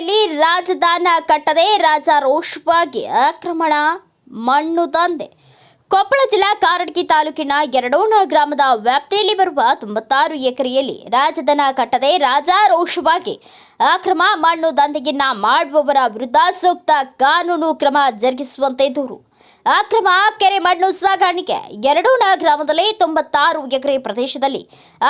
ರಾಜಧಾನ ಕಟ್ಟದೆ ರಾಜಾರೋಷವಾಗಿ ಆಕ್ರಮಣ, ಮಣ್ಣು ದಂಧೆ. ಕೊಪ್ಪಳ ಜಿಲ್ಲಾ ಕಾರಟಗಿ ತಾಲೂಕಿನ ಎರಡೋಣ ಗ್ರಾಮದ ವ್ಯಾಪ್ತಿಯಲ್ಲಿ ಬರುವ ತೊಂಬತ್ತಾರು ಎಕರೆಯಲ್ಲಿ ರಾಜಧನ ಕಟ್ಟದೆ ರಾಜಾರೋಷವಾಗಿ ಅಕ್ರಮ ಮಣ್ಣು ದಂಧೆಯನ್ನ ಮಾಡುವವರ ವಿರುದ್ಧ ಸೂಕ್ತ ಕಾನೂನು ಕ್ರಮ ಜರುಗಿಸುವಂತೆ ದೂರು. ಅಕ್ರಮ ಕೆರೆ ಮಣ್ಣು ಸಾಗಾಣಿಕೆ. ಎರಡೂನ ಗ್ರಾಮದಲ್ಲಿ ತೊಂಬತ್ತಾರು ಎಕರೆ ಪ್ರದೇಶದಲ್ಲಿ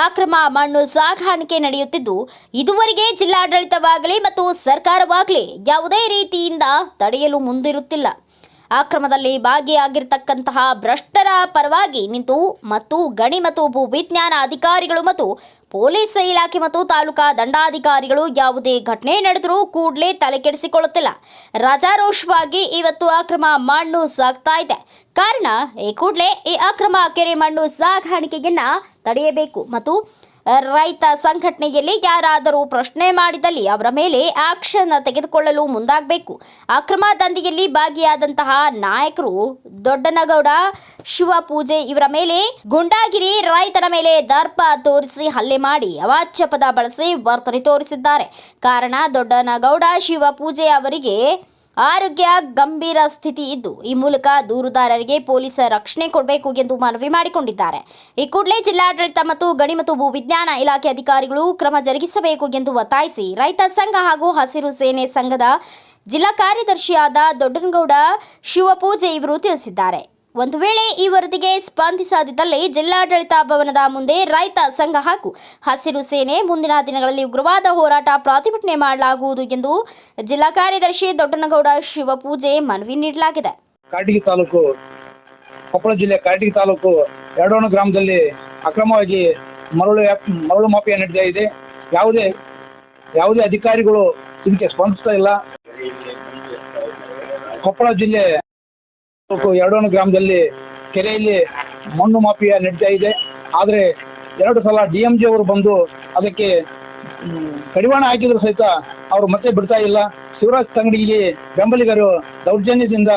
ಅಕ್ರಮ ಮಣ್ಣು ಸಾಗಾಣಿಕೆ ನಡೆಯುತ್ತಿದ್ದು, ಇದುವರೆಗೆ ಜಿಲ್ಲಾಡಳಿತವಾಗಲಿ ಮತ್ತು ಸರ್ಕಾರವಾಗಲಿ ಯಾವುದೇ ರೀತಿಯಿಂದ ತಡೆಯಲು ಮುಂದಿರುತ್ತಿಲ್ಲ. ಅಕ್ರಮದಲ್ಲಿ ಭಾಗಿಯಾಗಿರ್ತಕ್ಕಂತಹ ಭ್ರಷ್ಟರ ಪರವಾಗಿ ನಿಂತು ಮತ್ತು ಗಣಿ ಮತ್ತು ಭೂ ವಿಜ್ಞಾನ ಅಧಿಕಾರಿಗಳು ಮತ್ತು ಪೊಲೀಸ್ ಇಲಾಖೆ ಮತ್ತು ತಾಲೂಕಾ ದಂಡಾಧಿಕಾರಿಗಳು ಯಾವುದೇ ಘಟನೆ ನಡೆದರೂ ಕೂಡಲೇ ತಲೆಕೆಡಿಸಿಕೊಳ್ಳುತ್ತಿಲ್ಲ ರಜಾರೋಷವಾಗಿ ಇವತ್ತು ಅಕ್ರಮ ಮಣ್ಣು ಸಾಗ್ತಾ ಇದೆ. ಕಾರಣ, ಈ ಕೂಡಲೇ ಈ ಅಕ್ರಮ ಕೆರೆ ಮಣ್ಣು ಸಾಗಾಣಿಕೆಯನ್ನ ತಡೆಯಬೇಕು ಮತ್ತು ರೈತ ಸಂಘಟನೆಯಲ್ಲಿ ಯಾರಾದರೂ ಪ್ರಶ್ನೆ ಮಾಡಿದಲ್ಲಿ ಅವರ ಮೇಲೆ ಆಕ್ಷನ್ ತೆಗೆದುಕೊಳ್ಳಲು ಮುಂದಾಗಬೇಕು. ಅಕ್ರಮ ದಂಧೆಯಲ್ಲಿ ಭಾಗಿಯಾದಂತಹ ನಾಯಕರು ದೊಡ್ಡನಗೌಡ ಶಿವಪೂಜೆ ಇವರ ಮೇಲೆ ಗುಂಡಾಗಿರಿ ರೈತನ ಮೇಲೆ ದರ್ಪ ತೋರಿಸಿ ಹಲ್ಲೆ ಮಾಡಿ ಅವಾಚ್ಯ ಪದ ಬಳಸಿ ವರ್ತನೆ ತೋರಿಸಿದ್ದಾರೆ. ಕಾರಣ ದೊಡ್ಡನಗೌಡ ಶಿವಪೂಜೆ ಅವರಿಗೆ ಆರೋಗ್ಯ ಗಂಭೀರ ಸ್ಥಿತಿ ಇದ್ದು, ಈ ಮೂಲಕ ದೂರುದಾರರಿಗೆ ಪೊಲೀಸ್ ರಕ್ಷಣೆ ಕೊಡಬೇಕು ಎಂದು ಮನವಿ ಮಾಡಿಕೊಂಡಿದ್ದಾರೆ. ಈ ಕೂಡಲೇ ಜಿಲ್ಲಾಡಳಿತ ಮತ್ತು ಗಣಿ ಮತ್ತು ಭೂ ವಿಜ್ಞಾನ ಇಲಾಖೆ ಅಧಿಕಾರಿಗಳು ಕ್ರಮ ಜರುಗಿಸಬೇಕು ಎಂದು ಒತ್ತಾಯಿಸಿ, ರೈತ ಸಂಘ ಹಾಗೂ ಹಸಿರು ಸೇನೆ ಸಂಘದ ಜಿಲ್ಲಾ ಕಾರ್ಯದರ್ಶಿಯಾದ ದೊಡ್ಡನಗೌಡ ಶಿವಪೂಜೆ ಇವರು ತಿಳಿಸಿದ್ದಾರೆ. ಒಂದು ವೇಳೆ ಈ ವರದಿಗೆ ಸ್ಪಂದಿಸದಿದ್ದಲ್ಲಿ ಜಿಲ್ಲಾಡಳಿತ ಭವನದ ಮುಂದೆ ರೈತ ಸಂಘ ಹಾಗೂ ಹಸಿರು ಸೇನೆ ಮುಂದಿನ ದಿನಗಳಲ್ಲಿ ಉಗ್ರವಾದ ಹೋರಾಟ ಪ್ರತಿಭಟನೆ ಮಾಡಲಾಗುವುದು ಎಂದು ಜಿಲ್ಲಾ ಕಾರ್ಯದರ್ಶಿ ದೊಡ್ಡನಗೌಡ ಶಿವಪೂಜೆ ಮನವಿ ನೀಡಲಾಗಿದೆ. ಕಾಟಗಿ ತಾಲೂಕು, ಕೊಪ್ಪಳ ಜಿಲ್ಲೆ ಕಾಟಗಿ ತಾಲೂಕು ಎರಡೋಣ ಗ್ರಾಮದಲ್ಲಿ ಅಕ್ರಮವಾಗಿ ಮರಳು ಮರಳು ಮಾಫಿಯಾ ನಡೀತಾ ಇದೆ. ಯಾವುದೇ ಯಾವುದೇ ಅಧಿಕಾರಿಗಳು ಇದಕ್ಕೆ ಸ್ಪಂದಿಸ್ತಾ ಇಲ್ಲ. ಕೊಪ್ಪಳ ಜಿಲ್ಲೆ ಎರಡೋಣ ಗ್ರಾಮದಲ್ಲಿ ಕೆರೆಯಲ್ಲಿ ಮಣ್ಣು ಮಾಫಿಯಾ ನಡೀತಾ ಇದೆ. ಆದ್ರೆ ಎರಡು ಸಲ ಡಿ ಎಂ ಅವರು ಬಂದು ಅದಕ್ಕೆ ಕಡಿವಾಣ ಹಾಕಿದ್ರು ಸಹಿತ ಅವರು ಮತ್ತೆ ಬಿಡ್ತಾ ಇಲ್ಲ. ಶಿವರಾಜ್ ತಂಗಡಿಗೆ ಬೆಂಬಲಿಗರು ದೌರ್ಜನ್ಯದಿಂದ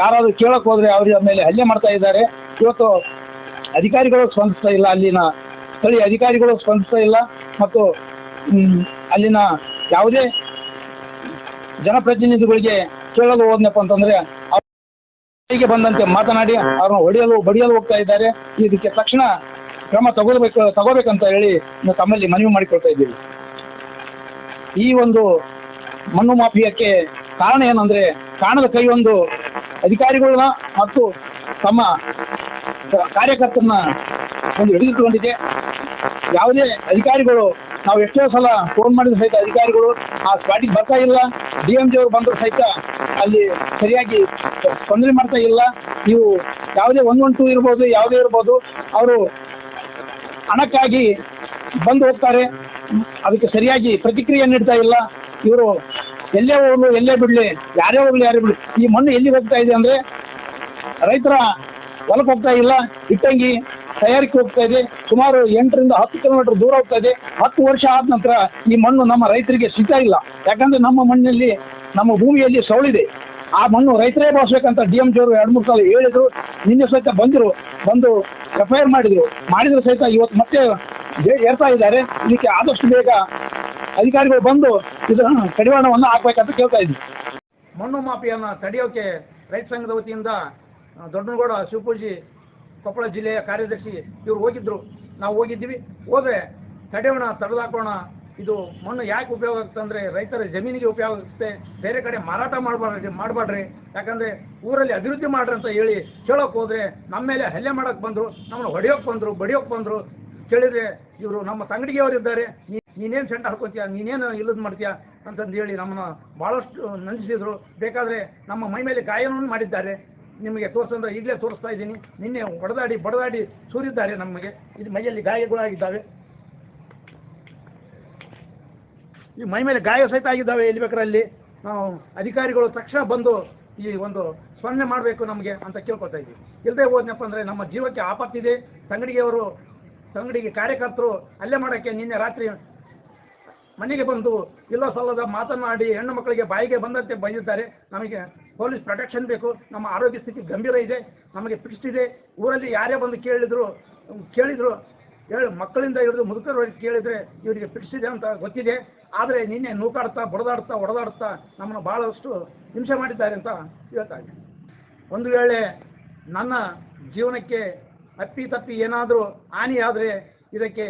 ಯಾರಾದ್ರೂ ಕೇಳಕ್ ಹೋದ್ರೆ ಅವರ ಮೇಲೆ ಹಲ್ಲೆ ಮಾಡ್ತಾ ಇದ್ದಾರೆ. ಇವತ್ತು ಅಧಿಕಾರಿಗಳು ಸ್ಪಂದಿಸ್ತಾ ಇಲ್ಲ, ಅಲ್ಲಿನ ಸ್ಥಳೀಯ ಅಧಿಕಾರಿಗಳು ಸ್ಪಂದಿಸ್ತಾ ಇಲ್ಲ ಮತ್ತು ಅಲ್ಲಿನ ಯಾವುದೇ ಜನಪ್ರತಿನಿಧಿಗಳಿಗೆ ಕೇಳಲು ಹೋದ್ನಪ್ಪ ಅಂತಂದ್ರೆ ಕೈಗೆ ಬಂದಂತೆ ಮಾತನಾಡಿ ಅವ್ರನ್ನ ಹೊಡೆಯಲು, ಬಡಿಯಲು ಹೋಗ್ತಾ ಇದ್ದಾರೆ. ಇದಕ್ಕೆ ತಕ್ಷಣ ಕ್ರಮ ತಗೋಬೇಕು ತಗೋಬೇಕಂತ ಹೇಳಿ ತಮ್ಮಲ್ಲಿ ಮನವಿ ಮಾಡಿಕೊಳ್ತಾ ಇದ್ದೀವಿ. ಈ ಒಂದು ಮಣ್ಣು ಮಾಫಿಯಕ್ಕೆ ಕಾರಣ ಏನಂದ್ರೆ, ಕಾಣದ ಕೈ ಒಂದು ಅಧಿಕಾರಿಗಳನ್ನ ಮತ್ತು ತಮ್ಮ ಕಾರ್ಯಕರ್ತರನ್ನ ಒಂದು ಹಿಡಿದಿಟ್ಟುಕೊಂಡಿದೆ. ಯಾವುದೇ ಅಧಿಕಾರಿಗಳು ನಾವು ಎಷ್ಟೋ ಸಲ ಫೋನ್ ಮಾಡಿದ ಸಹಿತ ಅಧಿಕಾರಿಗಳು ಆ ಸ್ಪಾಟಿಗೆ ಬರ್ತಾ ಇಲ್ಲ ಡಿ ಎಂ ಜಿ ಅವರು ಬಂದ್ರು ಸಹಿತ ಅಲ್ಲಿ ಸರಿಯಾಗಿ ಸ್ಪಂದನೆ ಮಾಡ್ತಾ ಇಲ್ಲ. ನೀವು ಯಾವುದೇ ಒನ್ ಒನ್ ಟೂ ಇರ್ಬೋದು, ಯಾವುದೇ ಇರ್ಬೋದು, ಅವರು ಹಣಕ್ಕಾಗಿ ಬಂದು ಹೋಗ್ತಾರೆ. ಅದಕ್ಕೆ ಸರಿಯಾಗಿ ಪ್ರತಿಕ್ರಿಯೆ ನೀಡ್ತಾ ಇಲ್ಲ. ಇವರು ಎಲ್ಲೇ ಹೋಗ್ಲು, ಎಲ್ಲೇ ಬಿಡ್ಲಿ, ಯಾರೇ ಹೋಗ್ಲಿ, ಯಾರೇ ಬಿಡ್ಲಿ. ಈ ಮಣ್ಣು ಎಲ್ಲಿ ಹೋಗ್ತಾ ಇದೆ ಅಂದ್ರೆ ರೈತರ ಹೊಲಕ್ಕೆ ಹೋಗ್ತಾ ಇಲ್ಲ. ಇಟ್ಟಂಗಿ ತಯಾರಿಕೆ ಹೋಗ್ತಾ ಇದೆ. ಸುಮಾರು ಎಂಟರಿಂದ ಹತ್ತು ಕಿಲೋಮೀಟರ್ ದೂರ ಹೋಗ್ತಾ ಇದೆ. ಹತ್ತು ವರ್ಷ ಆದ ನಂತರ ಈ ಮಣ್ಣು ನಮ್ಮ ರೈತರಿಗೆ ಸಿಗ್ತಾ ಇಲ್ಲ. ಯಾಕಂದ್ರೆ ನಮ್ಮ ಮಣ್ಣಲ್ಲಿ, ನಮ್ಮ ಭೂಮಿಯಲ್ಲಿ ಸೌಳಿದೆ ಆ ಮಣ್ಣು ರೈತರೇ ಬಳಸಬೇಕಂತ ಡಿ ಎಂ ಜಿಯವರು ಎರಡು ಮೂರು ಸಲ ಹೇಳಿದ್ರು. ನಿನ್ನೆ ಸಹಿತ ಬಂದ್ರು, ಬಂದು ಆರ್ ಮಾಡಿದ್ರು. ಮಾಡಿದ್ರು ಸಹಿತ ಇವತ್ತು ಮತ್ತೆ ಏರ್ತಾ ಇದ್ದಾರೆ. ಇದಕ್ಕೆ ಆದಷ್ಟು ಬೇಗ ಅಧಿಕಾರಿಗಳು ಬಂದು ಇದರ ಕಡಿವಾಣವನ್ನು ಹಾಕ್ಬೇಕಂತ ಕೇಳ್ತಾ ಇದ್ವಿ. ಮಣ್ಣು ಮಾಫಿಯನ್ನ ತಡೆಯೋಕೆ ರೈತ ಸಂಘದ ವತಿಯಿಂದ ದೊಡ್ಡನಗೌಡ ಶಿವಪೂಜಿ ಕೊಪ್ಪಳ ಜಿಲ್ಲೆಯ ಕಾರ್ಯದರ್ಶಿ ಇವರು ಹೋಗಿದ್ರು. ನಾವು ಹೋಗಿದ್ದೀವಿ. ಹೋದ್ರೆ ತಡೆಯೋಣ, ತಡೆದಾಕೋಣ, ಇದು ಮಣ್ಣು ಯಾಕೆ ಉಪಯೋಗ ಆಗುತ್ತೆ ಅಂದ್ರೆ ರೈತರ ಜಮೀನಿಗೆ ಉಪಯೋಗ ಆಗುತ್ತೆ ಬೇರೆ ಕಡೆ ಮಾರಾಟ ಮಾಡಬಾರ್ದು ಮಾಡಬಾಡ್ರಿ ಯಾಕಂದ್ರೆ ಊರಲ್ಲಿ ಅಭಿವೃದ್ಧಿ ಮಾಡ್ರಿ ಅಂತ ಹೇಳಿ ಕೇಳೋಕೆ ಹೋದ್ರೆ ನಮ್ಮ ಮೇಲೆ ಹಲ್ಲೆ ಮಾಡಕ್ ಬಂದ್ರು, ನಮ್ಮನ್ನ ಹೊಡೆಯೋಕ್ ಬಂದ್ರು, ಬಡಿಯೋಕ್ ಬಂದ್ರು. ಕೇಳಿದ್ರೆ ಇವರು ನಮ್ಮ ತಂಗಡಿಗೆಯವರು ಇದ್ದಾರೆ. ನೀ- ನೀನೇನ್ ಸೆಂಟ ಹಾಕೋತೀಯ? ನೀನೇನು ಇಲ್ಲದ್ ಮಾಡ್ತೀಯ? ಅಂತಂದು ಹೇಳಿ ನಮ್ಮನ್ನ ಬಹಳಷ್ಟು ನಂದಿಸಿದ್ರು. ಬೇಕಾದ್ರೆ ನಮ್ಮ ಮೈ ಮೇಲೆ ಗಾಯನವನ್ನು ಮಾಡಿದ್ದಾರೆ. ನಿಮಗೆ ತೋರಿಸಂದ್ರೆ ಈಗಲೇ ತೋರಿಸ್ತಾ ಇದ್ದೀನಿ. ನಿನ್ನೆ ಹೊಡೆದಾಡಿ, ಬಡದಾಡಿ ಸೂರಿದ್ದಾರೆ ನಮಗೆ ಇದು ಮೈಯಲ್ಲಿ ಗಾಯಗಳಾಗಿದ್ದಾವೆ. ಈ ಮೈ ಮೇಲೆ ಗಾಯ ಸಹಿತ ಆಗಿದ್ದಾವೆ ಎಲ್ಲಿ ಬೇಕಾರಲ್ಲಿ. ನಾವು ಅಧಿಕಾರಿಗಳು ತಕ್ಷಣ ಬಂದು ಈ ಒಂದು ಸ್ಮರಣೆ ಮಾಡಬೇಕು ನಮಗೆ ಅಂತ ಕೇಳ್ಕೊತಾ ಇದ್ದೀವಿ. ಇಲ್ಲದೆ ಹೋದ್ನಪ್ಪ ಅಂದ್ರೆ ನಮ್ಮ ಜೀವಕ್ಕೆ ಆಪತ್ತಿದೆ. ತಂಗಡಿಗೆಯವರು ತಂಗಡಿಗೆ ಕಾರ್ಯಕರ್ತರು ಅಲ್ಲೇ ಮಾಡಕ್ಕೆ ನಿನ್ನೆ ರಾತ್ರಿ ಮನೆಗೆ ಬಂದು ಇಲ್ಲ ಸಲ್ಲದ ಮಾತನಾಡಿ ಹೆಣ್ಣು ಮಕ್ಕಳಿಗೆ ಬಾಯಿಗೆ ಬಂದಂತೆ ಬೈದಿದ್ದಾರೆ. ನಮಗೆ ಪೊಲೀಸ್ ಪ್ರೊಟೆಕ್ಷನ್ ಬೇಕು, ನಮ್ಮ ಆರೋಗ್ಯ ಸ್ಥಿತಿ ಗಂಭೀರ ಇದೆ, ನಮಗೆ ಫಿಕ್ಸ್ಟ್ ಇದೆ. ಊರಲ್ಲಿ ಯಾರೇ ಬಂದು ಕೇಳಿದ್ರು ಕೇಳಿದ್ರು ಹೇಳಿ ಮಕ್ಕಳಿಂದ ಹಿಡಿದು ಮುದುಕರವರೆಗೆ ಕೇಳಿದ್ರೆ ಇವರಿಗೆ ಫಿಕ್ಸಿದೆ ಅಂತ ಗೊತ್ತಿದೆ. ಆದರೆ ನಿನ್ನೆ ನೂಕಾಡ್ತಾ, ಬಡದಾಡ್ತಾ ಹೊಡೆದಾಡ್ತಾ ನಮ್ಮನ್ನು ಬಹಳಷ್ಟು ಹಿಂಸೆ ಮಾಡಿದ್ದಾರೆ ಅಂತ ಹೇಳ್ತಾ ಇದ್ದೀನಿ ಒಂದು ವೇಳೆ ನನ್ನ ಜೀವನಕ್ಕೆ ಅಪ್ಪಿ ತಪ್ಪಿ ಏನಾದರೂ ಹಾನಿಯಾದರೆ ಇದಕ್ಕೆ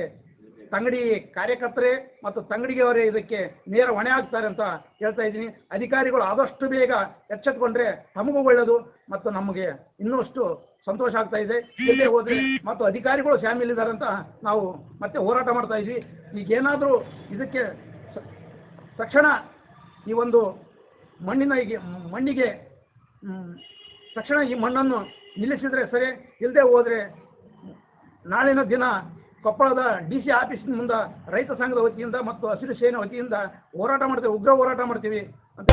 ತಂಗಡಿ ಕಾರ್ಯಕರ್ತರೇ ಮತ್ತು ತಂಗಡಿಯವರೇ ಇದಕ್ಕೆ ನೇರ ಹೊಣೆ ಆಗ್ತಾರೆ ಅಂತ ಹೇಳ್ತಾ ಇದ್ದೀನಿ. ಅಧಿಕಾರಿಗಳು ಆದಷ್ಟು ಬೇಗ ಎಚ್ಚೆತ್ಕೊಂಡ್ರೆ ತಮಗೂ ಒಳ್ಳೆಯದು ಮತ್ತು ನಮಗೆ ಇನ್ನಷ್ಟು ಸಂತೋಷ ಆಗ್ತಾ ಇದೆ. ಎಲ್ಲೇ ಹೋದ್ರೆ ಮತ್ತು ಅಧಿಕಾರಿಗಳು ಶಾಮೀಲಿದ್ದಾರೆ ಅಂತ ನಾವು ಮತ್ತೆ ಹೋರಾಟ ಮಾಡ್ತಾ ಇದ್ವಿ. ಈಗೇನಾದರೂ ಇದಕ್ಕೆ ತಕ್ಷಣ ಈ ಒಂದು ಮಣ್ಣಿನ ಮಣ್ಣಿಗೆ ತಕ್ಷಣ ಈ ಮಣ್ಣನ್ನು ನಿಲ್ಲಿಸಿದ್ರೆ ಸರಿ. ಇಲ್ಲದೆ ಹೋದ್ರೆ ನಾಳಿನ ದಿನ ಕೊಪ್ಪಳದ ಡಿ ಸಿ ಆಫೀಸ್ ಮುಂದೆ ರೈತ ಸಂಘದ ವತಿಯಿಂದ ಮತ್ತು ಹಸಿರು ಸೇನೆ ವತಿಯಿಂದ ಹೋರಾಟ ಮಾಡ್ತೇವೆ, ಉಗ್ರ ಹೋರಾಟ ಮಾಡ್ತೀವಿ ಅಂತ.